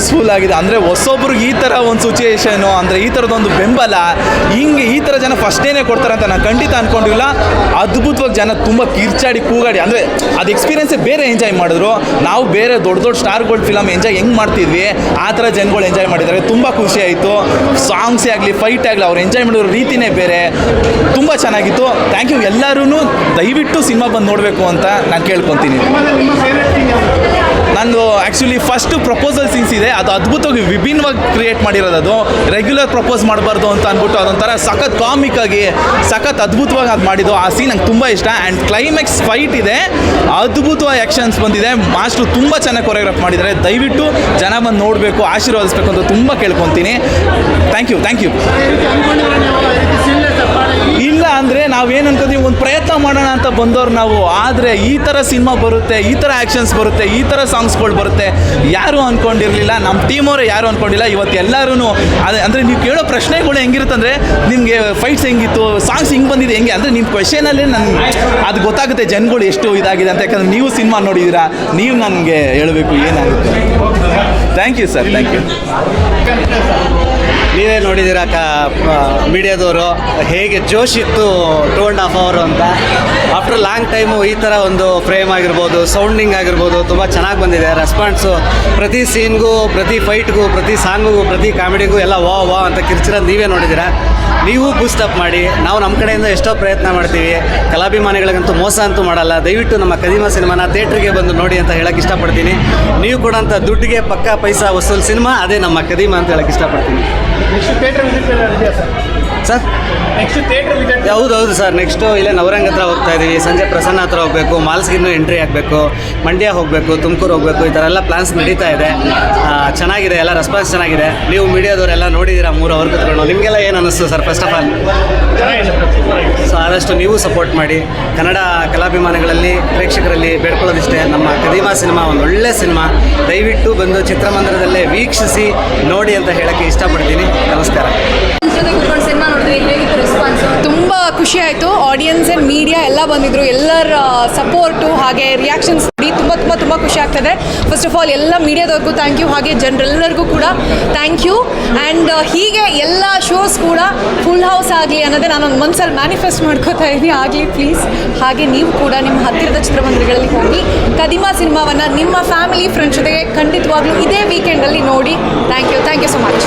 House full ಆಗಿದೆ. ಅಂದರೆ ಹೊಸೊಬ್ರಿಗೆ ಈ ಥರ ಒಂದು ಸಿಚುಯೇಷನು ಅಂದರೆ ಈ ಥರದೊಂದು ಬೆಂಬಲ, ಹಿಂಗೆ ಈ ಥರ ಜನ ಫಸ್ಟ್ ಡೇನೇ ಕೊಡ್ತಾರೆ ಅಂತ ನಾನು ಖಂಡಿತ ಅಂದ್ಕೊಂಡಿಲ್ಲ ಅದ್ಭುತವಾಗಿ ಜನ ತುಂಬ ಕಿರ್ಚಾಡಿ, ಕೂಗಾಡಿ, ಅಂದರೆ ಅದು ಎಕ್ಸ್ಪೀರಿಯನ್ಸೇ ಬೇರೆ ಎಂಜಾಯ್ ಮಾಡಿದ್ರು. ನಾವು ಬೇರೆ ದೊಡ್ಡ ದೊಡ್ಡ ಸ್ಟಾರ್ಗಳು ಫಿಲಮ್ ಎಂಜಾಯ್ ಹೆಂಗೆ ಮಾಡ್ತಿದ್ವಿ, ಆ ಥರ ಜನಗಳು ಎಂಜಾಯ್ ಮಾಡಿದ್ದಾರೆ. ತುಂಬ ಖುಷಿ ಆಯಿತು. ಸಾಂಗ್ಸೇ ಆಗಲಿ ಫೈಟ್ ಆಗಲಿ, ಅವ್ರು ಎಂಜಾಯ್ ಮಾಡಿರೋ ರೀತಿನೇ ಬೇರೆ. ತುಂಬ ಚೆನ್ನಾಗಿತ್ತು. ಥ್ಯಾಂಕ್ ಯು ಎಲ್ಲರೂ ದಯವಿಟ್ಟು ಸಿನಿಮಾ ಬಂದು ನೋಡಬೇಕು ಅಂತ ನಾನು ಕೇಳ್ಕೊತೀನಿ. ನಂದು ಆ್ಯಕ್ಚುಲಿ ಫಸ್ಟ್ ಪ್ರಪೋಸಲ್ ಸೀನ್ಸ್ ಇದೆ. ಅದು ಅದ್ಭುತವಾಗಿ ವಿಭಿನ್ನವಾಗಿ ಕ್ರಿಯೇಟ್ ಮಾಡಿರೋದು ಅದು. ರೆಗ್ಯುಲರ್ ಪ್ರಪೋಸ್ ಮಾಡಬಾರ್ದು ಅಂತ ಅಂದ್ಬಿಟ್ಟು ಅದೊಂಥರ ಸಖತ್ ಆಗಿ, ಸಖತ್ ಅದ್ಭುತವಾಗಿ ಅದು ಮಾಡಿದ್ದು. ಆ ಸೀನ್ ನಂಗೆ ತುಂಬ ಇಷ್ಟ. ಆ್ಯಂಡ್ ಕ್ಲೈಮ್ಯಾಕ್ಸ್ ಫೈಟ್ ಇದೆ. ಅದ್ಭುತವಾಗಿ ಆ್ಯಕ್ಷನ್ಸ್ ಬಂದಿದೆ. ಮಾಸ್ಟ್ರು ತುಂಬ ಚೆನ್ನಾಗಿ ಕೊರಿಯೋಗ್ರಾಫ್ ಮಾಡಿದ್ದಾರೆ. ದಯವಿಟ್ಟು ಜನ ಬಂದು ನೋಡಬೇಕು, ಆಶೀರ್ವಾದಿಸ್ಬೇಕು ಅಂತ ತುಂಬ ಕೇಳ್ಕೊತೀನಿ. ಥ್ಯಾಂಕ್ ಯು ಥ್ಯಾಂಕ್ ಯು ಇಲ್ಲ ಅಂದರೆ ಏನು ಅನ್ಕೋತೀವಿ? ಒಂದು ಪ್ರಯತ್ನ ಮಾಡೋಣ ಅಂತ ಬಂದವ್ರು ನಾವು. ಆದರೆ ಈ ಥರ ಸಿನಿಮಾ ಬರುತ್ತೆ, ಈ ಥರ ಆ್ಯಕ್ಷನ್ಸ್ ಬರುತ್ತೆ, ಈ ಥರ ಸಾಂಗ್ಸ್ಗಳು ಬರುತ್ತೆ. ಯಾರು ಅಂದ್ಕೊಂಡಿರಲಿಲ್ಲ ನಮ್ಮ ಟೀಮವರು ಯಾರು ಅಂದ್ಕೊಂಡಿಲ್ಲ ಇವತ್ತು ಎಲ್ಲರೂ ಅದೇ ಅಂದರೆ ನೀವು ಕೇಳೋ ಪ್ರಶ್ನೆಗಳು ಹೆಂಗಿರುತ್ತೆ ಅಂದರೆ ನಿಮಗೆ ಫೈಟ್ಸ್ ಹೆಂಗಿತ್ತು ಸಾಂಗ್ಸ್ ಹಿಂಗೆ ಬಂದಿದೆ, ಹೆಂಗೆ? ಅಂದರೆ ನಿಮ್ಮ ಕ್ವೆಶನಲ್ಲೇ ನನಗೆ ಅದು ಗೊತ್ತಾಗುತ್ತೆ ಜನಗಳು ಎಷ್ಟು ಇದಾಗಿದೆ ಅಂತ. ಯಾಕಂದರೆ ನೀವು ಸಿನಿಮಾ ನೋಡಿದ್ದೀರಾ ನೀವು ನನಗೆ ಹೇಳಬೇಕು ಏನಾಗುತ್ತೆ thank you sir thank you ನೀವೇ ನೋಡಿದ್ದೀರಾ ಕ ಮೀಡಿಯಾದವರು ಹೇಗೆ ಜೋಶ್ ಇತ್ತು ಟೂ ಆ್ಯಂಡ್ ಹಾಫ್ ಅವರು ಅಂತ. ಆಫ್ಟರ್ ಲಾಂಗ್ ಟೈಮು ಈ ಥರ ಒಂದು ಫ್ರೇಮ್ ಆಗಿರ್ಬೋದು ಸೌಂಡಿಂಗ್ ಆಗಿರ್ಬೋದು, ತುಂಬ ಚೆನ್ನಾಗಿ ಬಂದಿದೆ. ರೆಸ್ಪಾನ್ಸು ಪ್ರತಿ ಸೀನ್ಗೂ ಪ್ರತಿ ಫೈಟ್ಗೂ ಪ್ರತಿ ಸಾಂಗಿಗೂ ಪ್ರತಿ ಕಾಮಿಡಿಗೂ ಎಲ್ಲ ವಾ ವಾ ಅಂತ ಕಿರ್ಚಿರೋದು ನೀವೇ ನೋಡಿದ್ದೀರಾ? ನೀವು ಬೂಸ್ಟಪ್ ಮಾಡಿ, ನಾವು ನಮ್ಮ ಕಡೆಯಿಂದ ಎಷ್ಟೋ ಪ್ರಯತ್ನ ಮಾಡ್ತೀವಿ. ಕಲಾಭಿಮಾನಿಗಳಿಗಂತೂ ಮೋಸ ಅಂತೂ ಮಾಡಲ್ಲ. ದಯವಿಟ್ಟು ನಮ್ಮ ಕದಿಮ ಸಿನಿಮಾನ ಥಿಯೇಟ್ರಿಗೆ ಬಂದು ನೋಡಿ ಅಂತ ಹೇಳಕ್ಕೆ ಇಷ್ಟಪಡ್ತೀನಿ. ನೀವು ಕೊಡೋಂಥ ದುಡ್ಡಿಗೆ ಪಕ್ಕಾ ಪೈಸಾ ವಸೂಲ್ ಸಿನಿಮಾ, ಅದೇ ನಮ್ಮ ಕದಿಮ ಅಂತ ಹೇಳಕ್ಕೆ ಇಷ್ಟಪಡ್ತೀನಿ. ಸರ್? ಹೌದು ಹೌದು ಸರ್. ನೆಕ್ಸ್ಟು ಇಲ್ಲೇ ನವರಂಗ್ ಹತ್ರ ಹೋಗ್ತಾ ಇದ್ದೀವಿ ಸಂಜೆ ಪ್ರಸನ್ನ ಹತ್ರ ಹೋಗಬೇಕು. ಮಾಲ್ಸ್ಗಿನ್ನೂ ಎಂಟ್ರಿ ಆಗಬೇಕು. ಮಂಡ್ಯ ಹೋಗಬೇಕು ತುಮಕೂರು ಹೋಗಬೇಕು. ಈ ಥರ ಎಲ್ಲ ಪ್ಲಾನ್ಸ್ ನಡೀತಾ ಇದೆ. ಆ, ಚೆನ್ನಾಗಿದೆ. ಎಲ್ಲ ರೆಸ್ಪಾನ್ಸ್ ಚೆನ್ನಾಗಿದೆ. ನೀವು ಮೀಡಿಯಾದವರೆಲ್ಲ ನೋಡಿದ್ದೀರಾ ಮೂರು ಅವರ್ ಕುತ್ಕೊಂಡು ನಿಮಗೆಲ್ಲ ಏನು ಅನ್ನಿಸ್ತು sir first of all so ಆದಷ್ಟು ನೀವು ಸಪೋರ್ಟ್ ಮಾಡಿ. ಕನ್ನಡ ಕಲಾಭಿಮಾನಿಗಳಲ್ಲಿ ಪ್ರೇಕ್ಷಕರಲ್ಲಿ ಬೇಡ್ಕೊಳ್ಳೋದಿಷ್ಟೇ. ನಮ್ಮ ಕದೀಮಾ ಸಿನಿಮಾ ಒಂದು ಒಳ್ಳೆ ಸಿನಿಮಾ ದಯವಿಟ್ಟು ಬಂದು ಚಿತ್ರಮಂದಿರದಲ್ಲೇ ವೀಕ್ಷಿಸಿ ನೋಡಿ ಅಂತ ಹೇಳೋಕ್ಕೆ ಇಷ್ಟಪಡ್ತೀನಿ. ನಮಸ್ಕಾರ ಜೊತೆ ಕೂತ್ಕೊಂಡು ಸಿನಿಮಾ ನೋಡಿದ್ವಿ ಹೇಗಿತ್ತು ರೆಸ್ಪಾನ್ಸ್ ತುಂಬ ಖುಷಿ ಆಯಿತು. ಆಡಿಯನ್ಸ್ ಆ್ಯಂಡ್ ಮೀಡಿಯಾ ಎಲ್ಲ ಬಂದಿದ್ರು. ಎಲ್ಲರ ಸಪೋರ್ಟು ಹಾಗೆ ರಿಯಾಕ್ಷನ್ಸ್ ನೋಡಿ ತುಂಬ ತುಂಬ ತುಂಬ ಖುಷಿ ಆಗ್ತದೆ. ಫಸ್ಟ್ ಆಫ್ ಆಲ್ ಎಲ್ಲ ಮೀಡಿಯಾದವ್ರಿಗೂ ಥ್ಯಾಂಕ್ ಯು ಹಾಗೆ ಜನರೆಲ್ಲರಿಗೂ ಕೂಡ ಥ್ಯಾಂಕ್ ಯು ಆ್ಯಂಡ್ ಹೀಗೆ ಎಲ್ಲ ಶೋಸ್ ಕೂಡ ಫುಲ್ ಹೌಸ್ ಆಗಲಿ ಅನ್ನೋದೇ ನಾನು ಒಂದು ಮನಸ್ಸಲ್ಲಿ ಮ್ಯಾನಿಫೆಸ್ಟ್ ಮಾಡ್ಕೋತಾ ಇದ್ದೀನಿ ಆಗಲಿ ಪ್ಲೀಸ್ ಹಾಗೆ ನೀವು ಕೂಡ ನಿಮ್ಮ ಹತ್ತಿರದ ಚಿತ್ರಮಂದಿರಗಳಲ್ಲಿ ಹೋಗಿ ಕದಿಮಾ ಸಿನಿಮಾವನ್ನು ನಿಮ್ಮ ಫ್ಯಾಮಿಲಿ ಫ್ರೆಂಡ್ಸ್ ಜೊತೆಗೆ ಖಂಡಿತವಾಗ್ಲೂ ಇದೇ ವೀಕೆಂಡಲ್ಲಿ ನೋಡಿ. Thank you thank you so much